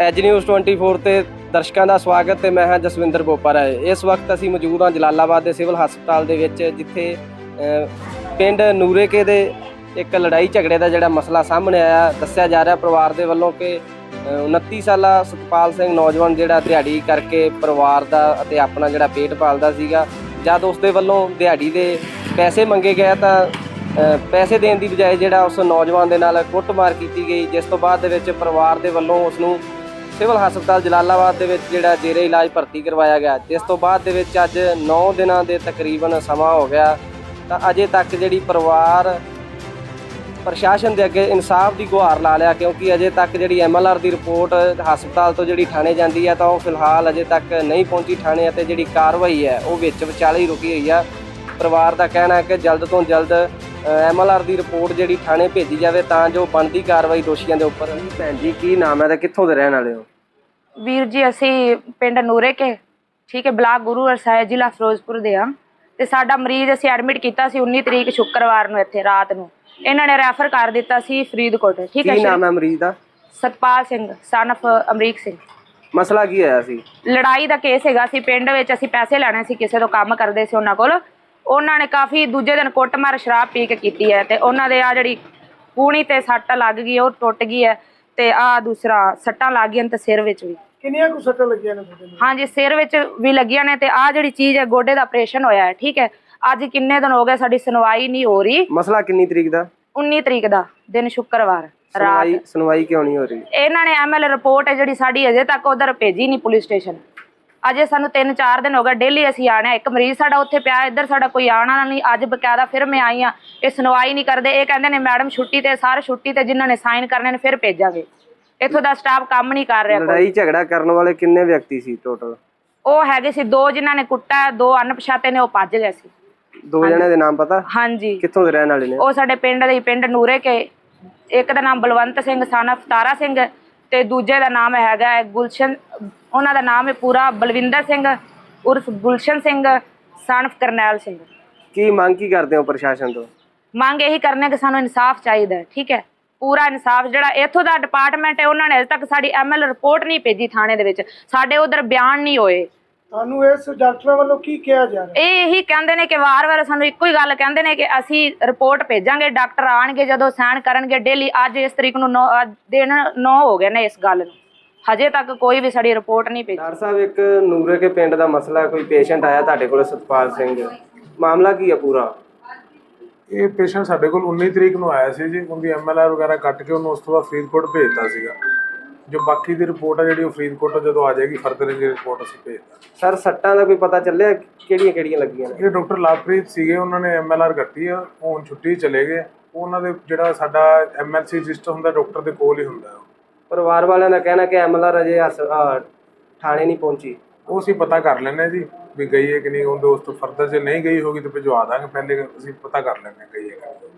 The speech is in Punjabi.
ਐਜ ਨਿਊਜ਼ 24 ਤੇ ਦਰਸ਼ਕਾਂ ਦਾ ਸਵਾਗਤ ਤੇ ਮੈਂ ਹਾਂ ਜਸਵਿੰਦਰ ਬੋਪਾ ਰਾਏ ਇਸ ਵਕਤ ਅਸੀਂ ਮੌਜੂਦ ਹਾਂ ਜਲਾਲਾਬਾਦ ਦੇ ਸਿਵਲ ਹਸਪਤਾਲ ਦੇ ਵਿੱਚ ਜਿੱਥੇ ਪਿੰਡ ਨੂਰੇਕੇ ਦੇ ਇੱਕ ਲੜਾਈ ਝਗੜੇ ਦਾ ਜਿਹੜਾ ਮਸਲਾ ਸਾਹਮਣੇ ਆਇਆ ਦੱਸਿਆ ਜਾ ਰਿਹਾ ਪਰਿਵਾਰ ਦੇ ਵੱਲੋਂ ਕਿ ਅ, 29 ਸਾਲਾ ਸਤਪਾਲ ਸਿੰਘ ਨੌਜਵਾਨ ਜਿਹੜਾ ਦਿਹਾੜੀ ਕਰਕੇ ਪਰਿਵਾਰ ਦਾ ਅਤੇ ਆਪਣਾ ਜਿਹੜਾ ਪੇਟ ਪਾਲਦਾ ਸੀਗਾ ਜਦ ਉਸ ਦੇ ਵੱਲੋਂ ਦਿਹਾੜੀ ਦੇ ਪੈਸੇ ਮੰਗੇ ਗਏ ਤਾਂ ਪੈਸੇ ਦੇਣ ਦੀ ਬਜਾਏ ਜਿਹੜਾ ਉਸ ਨੌਜਵਾਨ ਦੇ ਨਾਲ ਕੁੱਟਮਾਰ ਕੀਤੀ ਗਈ ਜਿਸ ਤੋਂ ਬਾਅਦ ਦੇ ਵਿੱਚ ਪਰਿਵਾਰ ਦੇ ਵੱਲੋਂ ਉਸ ਨੂੰ ਸਿਵਲ ਹਸਪਤਾਲ ਜਲਾਲਾਬਾਦ ਦੇ ਵਿੱਚ ਜਿਹੜਾ ਜੇਰੇ ਇਲਾਜ ਭਰਤੀ ਕਰਵਾਇਆ ਗਿਆ। ਜਿਸ ਤੋਂ ਬਾਅਦ ਦੇ ਵਿੱਚ ਅੱਜ 9 ਦਿਨਾਂ ਦੇ ਤਕਰੀਬਨ ਸਮਾਂ ਹੋ ਗਿਆ। ਤਾਂ ਅਜੇ ਤੱਕ ਜਿਹੜੀ ਪਰਿਵਾਰ, ਪ੍ਰਸ਼ਾਸਨ ਦੇ ਅੱਗੇ ਇਨਸਾਫ ਦੀ ਗੁਹਾਰ ਲਾ ਲਿਆ, ਕਿਉਂਕਿ ਅਜੇ ਤੱਕ ਜਿਹੜੀ ਐਮਐਲਆਰ ਦੀ ਰਿਪੋਰਟ ਹਸਪਤਾਲ ਤੋਂ ਜਿਹੜੀ ਥਾਣੇ ਜਾਂਦੀ ਹੈ, ਤਾਂ ਉਹ ਫਿਲਹਾਲ ਅਜੇ ਤੱਕ ਨਹੀਂ ਪਹੁੰਚੀ ਥਾਣੇ ਅਤੇ ਜਿਹੜੀ ਕਾਰਵਾਈ ਹੈ, ਉਹ ਵਿੱਚ ਵਿਚਾਲੇ ਹੀ ਰੁਕੀ ਹੋਈ ਆ। ਪਰਿਵਾਰ ਦਾ ਕਹਿਣਾ ਹੈ ਕਿ ਜਲਦ ਤੋਂ ਜਲਦ ਐਮਐਲਆਰ ਦੀ ਰਿਪੋਰਟ ਜਿਹੜੀ ਥਾਣੇ ਭੇਜੀ ਜਾਵੇ ਤਾਂ ਜੋ ਬਣਦੀ ਕਾਰਵਾਈ ਦੋਸ਼ੀਆਂ ਦੇ ਉੱਪਰ। ਭੈਣ ਜੀ ਕੀ ਨਾਮ ਹੈ ਤੇ ਕਿੱਥੋਂ ਦੇ ਰਹਿਣ ਵਾਲੇ ਹੋ? ਵੀਰ ਜੀ ਅਸੀਂ ਪਿੰਡ ਨੂਰੇ ਕੇ ਠੀਕ ਹੈ ਬਲਾਕ ਗੁਰੂ ਅਰਸਾਏ ਜ਼ਿਲ੍ਹਾ ਫਿਰੋਜ਼ਪੁਰ ਦੇ ਆ ਤੇ ਸਾਡਾ ਮਰੀਜ਼ ਅਸੀਂ ਐਡਮਿਟ ਕੀਤਾ ਸੀ 19 ਤਰੀਕ ਸ਼ੁੱਕਰਵਾਰ ਨੂੰ ਇੱਥੇ ਰਾਤ ਨੂੰ। ਇਹਨਾਂ ਨੇ ਰੈਫਰ ਕਰ ਦਿੱਤਾ ਸੀ ਫਰੀਦਕੋਟ ਠੀਕ ਹੈ ਕੀ ਨਾਮ ਹੈ ਮਰੀਜ਼ ਦਾ? ਸਤਪਾਲ ਸਿੰਘ ਸਨ of ਅਮਰੀਕ ਸਿੰਘ। ਮਸਲਾ ਕੀ ਹੋਇਆ ਸੀ? ਲੜਾਈ ਦਾ ਕੇਸ ਹੈਗਾ ਸੀ ਪਿੰਡ ਵਿੱਚ ਅਸੀਂ ਪੈਸੇ ਲੈਣੇ ਸੀ ਕਿਸੇ ਤੋਂ ਕੰਮ ਕਰਦੇ ਸੀ ਉਹਨਾਂ ਕੋਲ। ਉਹਨਾਂ ਨੇ ਕਾਫੀ ਦੂਜੇ ਦਿਨ ਕੁੱਟਮਾਰ ਸ਼ਰਾਬ ਪੀ ਕੇ ਕੀਤੀ ਹੈ ਤੇ ਉਹਨਾਂ ਦੇ ਆ ਜਿਹੜੀ ਕੂਣੀ ਤੇ ਸੱਟ ਲੱਗ ਗਈ ਉਹ ਟੁੱਟ ਗਈ ਹੈ ਤੇ ਆ ਦੂਸਰਾ ਸੱਟਾਂ ਲੱਗ ਗਈਆਂ ਤੇ ਸਿਰ ਵਿੱਚ ਵੀ। ਕਿੰਨੀਆਂ ਕੁ ਸੱਟਾਂ ਲੱਗੀਆਂ ਨੇ ਤੁਹਾਡੇ ਨੂੰ ਹਾਂਜੀ ਸਿਰ ਵਿੱਚ ਵੀ ਲੱਗੀਆਂ ਨੇ ਤੇ ਆ ਜਿਹੜੀ ਚੀਜ਼ ਹੈ ਗੋਡੇ ਦਾ ਆਪਰੇਸ਼ਨ ਹੋਇਆ ਹੈ ਠੀਕ ਹੈ। ਅੱਜ ਕਿੰਨੇ ਦਿਨ ਹੋ ਗਏ ਸਾਡੀ ਸੁਣਵਾਈ ਨਹੀਂ ਹੋ ਰਹੀ। ਮਸਲਾ ਕਿੰਨੀ ਤਰੀਕ ਦਾ? 19 ਤਰੀਕ ਦਾ ਦਿਨ ਸ਼ੁੱਕਰਵਾਰ ਰਾਤ। ਸੁਣਵਾਈ ਸੁਣਵਾਈ ਕਿਉਂ ਨਹੀਂ ਹੋ ਰਹੀ? ਇਹਨਾਂ ਨੇ ਐਮਐਲ ਰਿਪੋਰਟ ਹੈ ਜਿਹੜੀ ਸਾਡੀ ਅਜੇ ਤੱਕ ਉਧਰ ਭੇਜੀ ਨਹੀਂ ਪੁਲਿਸ ਸਟੇਸ਼ਨ। ਅਜੇ ਸਾਨੂੰ 3-4 ਦਿਨ ਹੋ ਗਏ ਡੇਲੀ ਅਸੀਂ ਆਣਾ ਇੱਕ ਮਰੀਜ਼ ਸਾਡਾ ਉੱਥੇ ਪਿਆ ਇੱਧਰ ਸਾਡਾ ਕੋਈ ਆਣਾ ਨਹੀਂ ਅੱਜ ਬਕਾਇਦਾ ਫਿਰ ਮੈਂ ਆਈ ਆ ਇਹ ਸੁਣਵਾਈ ਨਹੀਂ ਕਰਦੇ ਇਹ ਕਹਿੰਦੇ ਨੇ ਮੈਡਮ ਛੁੱਟੀ ਤੇ ਸਾਰੇ ਛੁੱਟੀ ਤੇ ਜਿਨ੍ਹਾਂ ਨੇ ਸਾਈਨ ਕਰਨੇ ਨੇ ਫਿਰ ਭੇਜਾਂਗੇ। ਇੱਥੋਂ ਦਾ ਸਟਾਫ ਕੰਮ ਨਹੀਂ ਕਰ ਰਿਹਾ ਲੜਾਈ ਝਗੜਾ ਕਰਨ ਵਾਲੇ ਕਿੰਨੇ ਵਿਅਕਤੀ ਸੀ ਟੋਟਲ ਉਹ ਹੈਗੇ ਸੀ ਦੋ ਜਿਨ੍ਹਾਂ ਨੇ ਕੁੱਟਾ ਦੋ ਅਣਪਛਾਤੇ ਨੇ ਉਹ ਭੱਜ ਗਏ ਸੀ। ਦੋ ਜਣਿਆਂ ਦੇ ਨਾਮ ਪਤਾ? ਹਾਂਜੀ। ਕਿੱਥੋਂ ਦੇ ਰਹਿਣ ਵਾਲੇ ਨੇ? ਉਹ ਸਾਡੇ ਪਿੰਡ ਦੇ ਪਿੰਡ ਨੂਰੇ ਕੇ ਇੱਕ ਦਾ ਨਾਮ ਬਲਵੰਤ ਸਿੰਘ ਸਨ of ਤਾਰਾ ਸਿੰਘ ਤੇ ਦੂਜੇ ਦਾ ਨਾਮ ਹੈਗਾ ਹੈ ਗੁਲਸ਼ਨ ਉਹਨਾਂ ਦਾ ਨਾਮ ਹੈ ਪੂਰਾ ਬਲਵਿੰਦਰ ਸਿੰਘ ਉਰਫ ਗੁਲਸ਼ਨ ਸਿੰਘ ਸਨ of ਕਰਨੈਲ ਸਿੰਘ। ਕੀ ਮੰਗ ਕੀ ਕਰਦੇ ਹੋ ਪ੍ਰਸ਼ਾਸਨ ਤੋਂ? ਮੰਗ ਇਹੀ ਕਰਨੇ ਕਿ ਸਾਨੂੰ ਇਨਸਾਫ ਚਾਹੀਦਾ ਹੈ ਠੀਕ ਹੈ? ਪੂਰਾ ਇਨਸਾਫ ਜਿਹੜਾ ਇੱਥੋਂ ਦਾ ਡਿਪਾਰਟਮੈਂਟ ਹੈ ਉਹਨਾਂ ਨੇ ਅਜੇ ਤੱਕ ਸਾਡੀ ਐਮਐਲ ਰਿਪੋਰਟ ਨਹੀਂ ਭੇਜੀ ਥਾਣੇ ਦੇ ਵਿੱਚ। ਸਾਡੇ ਉਧਰ ਬਿਆਨ ਨਹੀਂ ਹੋਏ। ਤੁਹਾਨੂੰ ਇਸ ਡਾਕਟਰਾਂ ਵੱਲੋਂ ਕੀ ਕਿਹਾ ਜਾ ਰਿਹਾ? ਇਹ ਇਹੀ ਕਹਿੰਦੇ ਨੇ ਕਿ ਵਾਰ-ਵਾਰ ਸਾਨੂੰ ਇੱਕੋ ਹੀ ਗੱਲ ਕਹਿੰਦੇ ਨੇ ਕਿ ਅਸੀਂ ਰਿਪੋਰਟ ਭੇਜਾਂਗੇ ਡਾਕਟਰ ਆਣਗੇ ਜਦੋਂ ਸਾਈਨ ਕਰਨਗੇ ਡੇਲੀ ਅੱਜ ਇਸ ਤਰੀਕ ਨੂੰ ਦਿਨ 9 ਹੋ ਗਏ ਨੇ ਇਸ ਗੱਲ ਨੂੰ। ਹਜੇ ਤੱਕ ਕੋਈ ਵੀ ਸਾਡੀ ਰਿਪੋਰਟ ਨਹੀਂ ਭੇਜੀ। ਡਾਕਟਰ ਸਾਹਿਬ ਇੱਕ ਨੂਰੇ ਕੇ ਪਿੰਡ ਦਾ ਮਸਲਾ ਹੈ, ਕੋਈ ਪੇਸ਼ੈਂਟ ਆਇਆ ਤੁਹਾਡੇ ਕੋਲ ਸਤਪਾਲ ਸਿੰਘ। ਮਾਮਲਾ ਕੀ ਹੈ ਪੂਰਾ? ਇਹ ਪੇਸ਼ੈਂਟ ਸਾਡੇ ਕੋਲ 19 ਤਰੀਕ ਨੂੰ ਆਇਆ ਸੀ ਜੀ ਉਹਦੀ ਐਮਐਲਆਰ ਵਗੈਰਾ ਕੱਟ ਕੇ ਉਹਨੂੰ ਉਸ ਤੋਂ ਬਾਅਦ ਫਰੀਦਕੋਟ ਭੇਜਤਾ ਸੀਗਾ। ਜੋ ਬਾਕੀ ਦੀ ਰਿਪੋਰਟ ਹੈ ਜਿਹੜੀ ਉਹ ਫਰੀਦਕੋਟ ਤੋਂ ਜਦੋਂ ਆ ਜਾਏਗੀ ਫਰਦਰ ਦੀ ਰਿਪੋਰਟ ਅਸੀਂ ਭੇਜਦਾ ਸਰ ਸੱਟਾਂ ਦਾ ਕੋਈ ਪਤਾ ਚੱਲਿਆ? ਕਿਹੜੀਆਂ ਕਿਹੜੀਆਂ ਲੱਗੀਆਂ ਨੇ? ਇਹ ਡਾਕਟਰ ਲਵਪ੍ਰੀਤ ਸੀਗੇ ਉਹਨਾਂ ਨੇ ਐਮਐਲਆਰ ਕੱਟੀ ਆ ਉਹ ਹੁਣ ਛੁੱਟੀ ਚਲੇ ਗਏ। ਉਹਨਾਂ ਦੇ ਜਿਹੜਾ ਸਾਡਾ ਐਮਐਲਸੀ ਰਜਿਸਟਰ ਹੁੰਦਾ ਡਾਕਟਰ ਦੇ ਕੋਲ ਹੀ ਹੁੰਦਾ ਉਹ। ਪਰਿਵਾਰ ਵਾਲਿਆਂ ਦਾ ਕਹਿਣਾ ਕਿ ਐਮਐਲਆਰ ਅਜੇ ਹਸ- ਅਹ ਥਾਣੇ ਨਹੀਂ ਪਹੁੰਚੀ। ਉਹ ਅਸੀਂ ਪਤਾ ਕਰ ਲੈਂਦੇ ਹਾਂ ਜੀ ਵੀ ਗਈ ਹੈ ਕਿ ਨਹੀਂ ਉਹਦੇ ਉਸ ਤੋਂ ਫਰਦਰ ਜੇ ਨਹੀਂ ਗਈ ਹੋਗੀ ਤਾਂ ਭਿਜਵਾ ਦਾਂਗੇ ਪਹਿਲੇ ਅਸੀਂ ਪਤਾ ਕਰ ਲੈਂਦੇ ਹਾਂ ਗਈ ਹੈ ਕਿ ਨਹੀਂ।